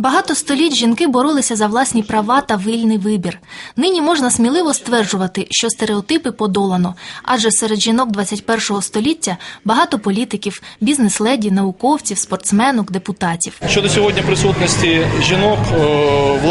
Багато століть жінки боролися за власні права та вільний вибір. Нині можна сміливо стверджувати, що стереотипи подолано, адже серед жінок 21-го століття багато політиків, бізнес-леді, науковців, спортсменок, депутатів. Щодо сьогодні присутності жінок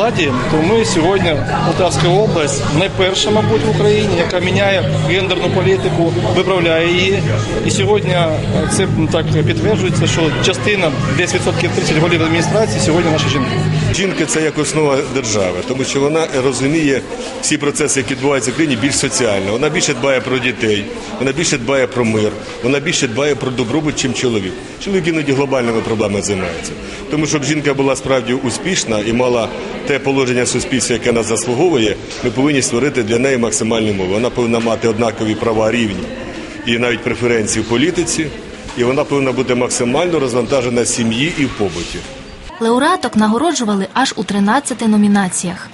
владі, то ми сьогодні Полтавська область не перша, мабуть, в Україні, яка міняє гендерну політику, виправляє її. І сьогодні е, це так підтверджується, що частина 10% 30 голів адміністрації сьогодні наші жінки. Жінка це як основа держави, тому що вона розуміє всі процеси, які відбуваються в країні, більш соціально. Вона більше дбає про дітей, вона більше дбає про мир, вона більше дбає про добробут, чим чоловік. Чоловік іноді глобальними проблемами займається. Тому щоб жінка була справді успішна і мала те положення суспільства, яке нас заслуговує, ми повинні створити для неї максимальні умови. Вона повинна мати однакові права рівні і навіть преференції в політиці, і вона повинна бути максимально розвантажена в сім'ї і в побуті. Лауреаток нагороджували аж у 13 номінаціях.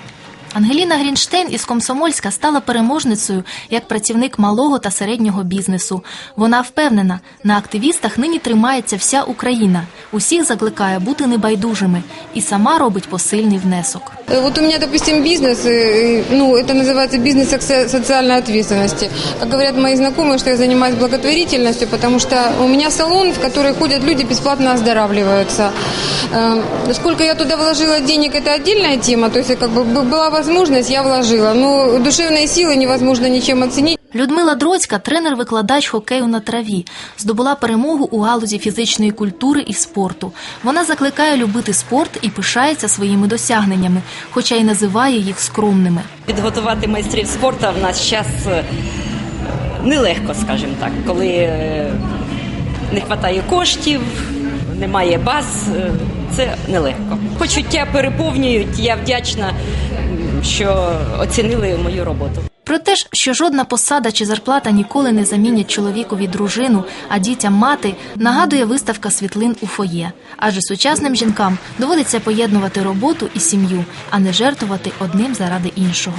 Ангеліна Грінштейн із Комсомольська стала переможницею як працівник малого та середнього бізнесу. Вона впевнена, на активістах нині тримається вся Україна. Усіх закликає бути небайдужими і сама робить посильний внесок. Э, Вот у меня, допустим, бизнес, э, ну, это называется бизнес со- социальной ответственности. Как говорят мои знакомые, что я занимаюсь благотворительностью, потому что у меня салон, в который ходят люди, бесплатно оздоравливаются. Э, Сколько я туда вложила денег, это отдельная тема, то есть как бы б- была возможность, я вложила. Но душевные силы невозможно ничем оценить. Людмила Дроцька, тренер-викладач хокею на траві, здобула перемогу у галузі фізичної культури і спорту. Вона закликає любити спорт і пишається своїми досягненнями, хоча й називає їх скромними. Підготувати майстрів спорту в нас час е, нелегко, скажімо так, коли е, не вистачає коштів, немає баз, е, це нелегко. Почуття переповнюють, я вдячна, що оцінили мою роботу. Про те ж, що жодна посада чи зарплата ніколи не замінять чоловікові дружину, а дітям мати, нагадує виставка світлин у фоє. Адже сучасним жінкам доводиться поєднувати роботу і сім'ю, а не жертвувати одним заради іншого.